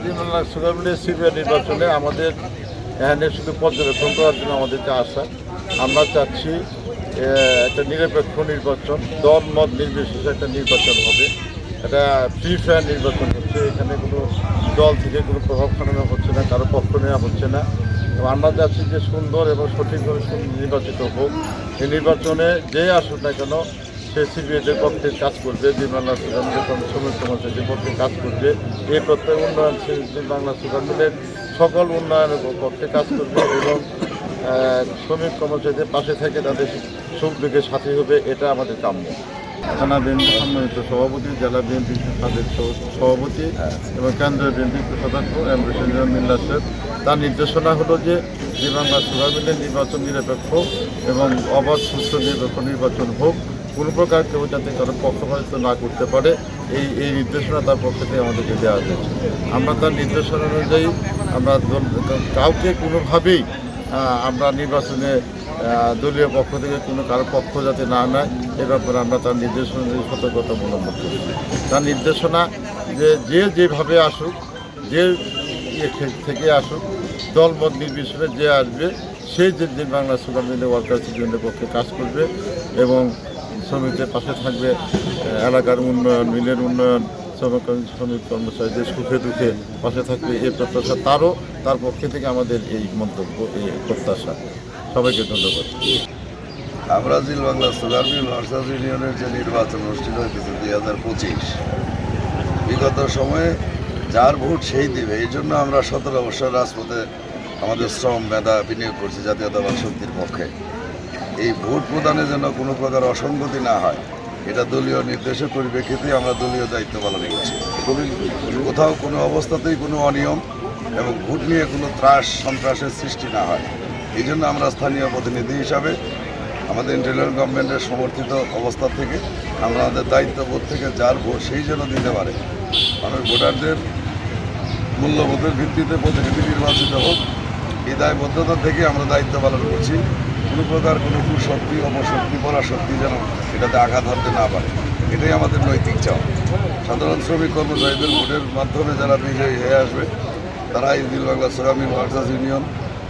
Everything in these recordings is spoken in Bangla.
সিবিআই নির্বাচনে আমাদের এখানে শুধু পর্যবেক্ষণ করার জন্য আমাদেরকে আসা আমরা চাচ্ছি একটা নিরপেক্ষ নির্বাচন, দল মত নির্বিশেষে একটা নির্বাচন হবে। এটা ফ্রি ফায়ার নির্বাচন হচ্ছে, এখানে কোনো দল থেকে কোনো প্রভাব খাটানো হচ্ছে না, কারও পক্ষ নেওয়া হচ্ছে না। এবং আমরা চাচ্ছি যে সুন্দর এবং সঠিকভাবে নির্বাচিত হোক। এই নির্বাচনে যে আসুক না কেন সে সিবিআইদের পক্ষে কাজ করবে, যে বাংলা সুগার মিলের শ্রমিক সমাজের পক্ষে কাজ করবে এই প্রত্যেক উন্নয়ন শিল্পী বাংলা সুগার মিলের সকল উন্নয়নের পক্ষে কাজ করবে এবং শ্রমিক কর্মচারীদের পাশে থেকে তাদের সুখ দুঃখের সাথী হবে, এটা আমাদের কাম্য। থানা বিএনপি সম্মানিত সভাপতি, জেলা বিএনপি সাবেক সভাপতি এবং কেন্দ্রীয় বিএনপি সদস্য এমবিসেন্দ্র মিল্লা সাহেব তার নির্দেশনা হলো যে যে বাংলা সুগার মিলের নির্বাচন নিরপেক্ষ এবং অবাধ সুস্থ নিরপেক্ষ নির্বাচন হোক কোনো প্রকার কেউ যাতে কারও পক্ষপাতিত্ব না করতে পারে, এই এই নির্দেশনা তার পক্ষ থেকে আমাদেরকে দেওয়া হয়েছে। আমরা তার নির্দেশনা অনুযায়ী আমরা কাউকে কোনোভাবেই আমরা নির্বাচনে দলীয় পক্ষ থেকে কোনো কারও পক্ষ যাতে না নেয়, এ ব্যাপারে আমরা তার নির্দেশনা অনুযায়ী সতর্কতা অবলম্বন করছি। তার নির্দেশনা যে যে যেভাবে আসুক, যে থেকে আসুক, দলমত নির্বিশেষে যে আসবে সেই যে বাংলা সুগার মিলে ওয়ার্কার্স ইউনিয়নের পক্ষে কাজ করবে এবং শ্রমিকদের পাশে থাকবে এলাকার উন্নয়ন, মিলের উন্নয়ন, শ্রমিক শ্রমিক কর্মচারীদের সুখে দুঃখে পাশে থাকবে এই প্রত্যাশা, তারও তার পক্ষে থেকে আমাদের এই মন্তব্য, এই প্রত্যাশা। সবাইকে ধন্যবাদ। আমরা Zeal Bangla sugar mill workers ইউনিয়নের যে নির্বাচন অনুষ্ঠিত হয়েছে দুই হাজার পঁচিশ, বিগত সময়ে যার ভোট সেই দিবে, এই জন্য আমরা সতেরো বছর রাজপথে আমাদের শ্রম মেধা বিনিয়োগ করছি জাতীয়তাবাদ শক্তির পক্ষে। এই ভোট প্রদানে যেন কোনো প্রকার অসঙ্গতি না হয়। এটা দলীয় নির্দেশের পরিপ্রেক্ষিতে আমরা দলীয় দায়িত্ব পালন করছি। কোথাও কোনো অবস্থাতেই কোনো অনিয়ম এবং ভোট নিয়ে কোনো ত্রাস, সন্ত্রাসের সৃষ্টি না হয়। এই জন্য আমরা স্থানীয় প্রতিনিধি হিসাবে আমাদের ইন্টারিয়ার গভর্নমেন্টের সমর্থিত অবস্থা থেকে আমরা আমাদের দায়িত্ববোধ থেকে যার ভোট সেই জন্য দিতে পারে, মানুষ ভোটারদের মূল্যবোধের ভিত্তিতে প্রতিনিধি নির্বাচিত হোক, এই দায়বদ্ধতা থেকে আমরা দায়িত্ব পালন করছি। কোনো প্রকার কোনো কুশক্তি অপশক্তি, পরাশক্তি যেন এটাতে আঘাত হানতে না পারে। এটাই আমাদের নৈতিক চাওয়া। সাধারণ শ্রমিক কর্মচারীদের ভোটের মাধ্যমে যারা বিজয়ী হয়ে আসবে তারা এই দিল বাংলা শ্রমিক ওয়ার্কার্স ইউনিয়ন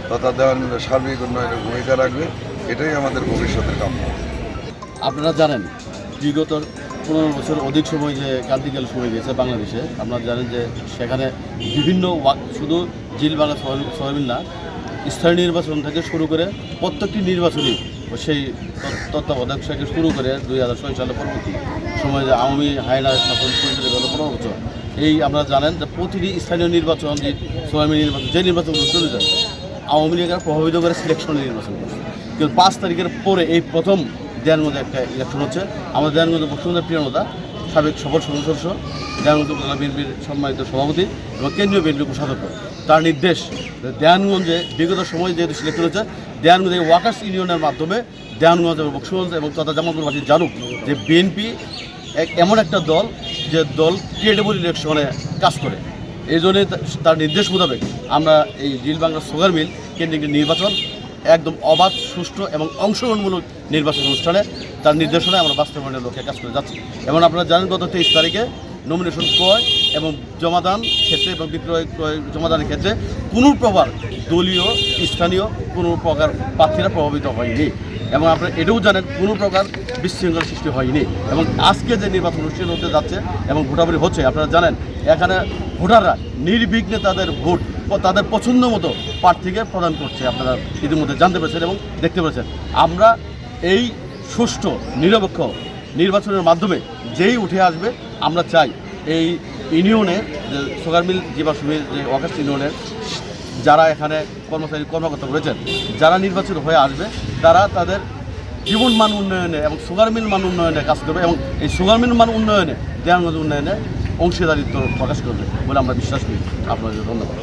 তথা দেওয়ানের সার্বিক উন্নয়নের ভূমিকা রাখবে। এটাই আমাদের ভবিষ্যতের কাম্য। আপনারা জানেন, বিগত পনেরো বছর অধিক সময় যে ক্রান্তিকাল সময় গেছে বাংলাদেশে, আপনারা জানেন যে সেখানে বিভিন্ন শুধু জিল বাংলা সয়াবিন না স্থানীয় নির্বাচন থেকে শুরু করে প্রত্যেকটি নির্বাচনই সেই তত- তত্ত্বাবধায়ক থেকে শুরু করে দুই হাজার ছয় সালের পরবর্তী সময় যে আওয়ামী হায়না শাসন পরিচালিত গত পনেরো বছর। এই আপনারা জানেন যে প্রতিটি স্থানীয় নির্বাচন, যে সয়াবিন নির্বাচন, যে নির্বাচন চলে যায়, আওয়ামী লীগের প্রভাবিত করে সিলেকশন নির্বাচন করছে কিন্তু পাঁচ তারিখের পরে এই প্রথম দেয়ানগঞ্জে একটা ইলেকশন হচ্ছে। আমাদের দেয়ানগঞ্জ বসুন্ধরা প্রিয়নতা সাবেক সফল সদস্য দেয়ানগঞ্জ উপজেলা বিএনপির সম্মানিত সভাপতি এবং কেন্দ্রীয় বিএনপির কোষাধ্যক্ষ তার নির্দেশ দেয়ানগঞ্জে বিগত সময় যেহেতু সিলেকশন হচ্ছে দেয়ানগঞ্জে ওয়ার্কার্স ইউনিয়নের মাধ্যমে দেয়ানগঞ্জ এবং বক্সগঞ্জ এবং তথা জামালপুরবাসী জানুক যে বিএনপি এক এমন একটা দল যে দল ক্রিয়েটেবল ইলেকশনে কাজ করে। এই জন্যে তার নির্দেশ মোতাবেক আমরা এই জিল বাংলা সুগার মিল কেন্দ্রিক নির্বাচন, একদম অবাধ, সুষ্ঠু এবং অংশগ্রহণমূলক নির্বাচন অনুষ্ঠানে তার নির্দেশনায় আমরা বাস্তবায়নের লক্ষ্যে কাজ করে যাচ্ছি। এবং আপনারা জানেন, গত তেইশ তারিখে নমিনেশন ক্রয় এবং জমাদান ক্ষেত্রে এবং বিক্রয় ক্রয় জমাদানের ক্ষেত্রে কোনো প্রকার দলীয়, স্থানীয় কোনো প্রকার প্রার্থীরা প্রভাবিত হয়নি। এবং আপনারা এটাও জানেন কোনো প্রকার বিশৃঙ্খলা সৃষ্টি হয়নি। এবং আজকে যে নির্বাচন অনুষ্ঠিত হতে যাচ্ছে এবং ভোটাভুটি হচ্ছে, আপনারা জানেন, এখানে ভোটাররা নির্বিঘ্নে তাদের ভোট তাদের পছন্দ মতো প্রার্থীকে প্রদান করছে। আপনারা ইতিমধ্যে জানতে পেরেছেন এবং দেখতে পেরেছেন। আমরা এই সুষ্ঠু, নিরপেক্ষ নির্বাচনের মাধ্যমে যেই উঠে আসবে, আমরা চাই এই ইউনিয়নে যে সুগার মিল, জিবা সুমিল যে ওয়াকার্স ইউনিয়নের যারা এখানে কর্মচারী, কর্মকর্তা রয়েছেন, যারা নির্বাচিত হয়ে আসবে, তারা তাদের জীবন মান উন্নয়নে এবং সুগার মিল মান উন্নয়নে কাজ করবে এবং এই সুগার মিল মান উন্নয়নে দেয়ানগঞ্জ উন্নয়নে অংশীদারিত্ব প্রকাশ করবে বলে আমরা বিশ্বাস করি। আপনাদের ধন্যবাদ।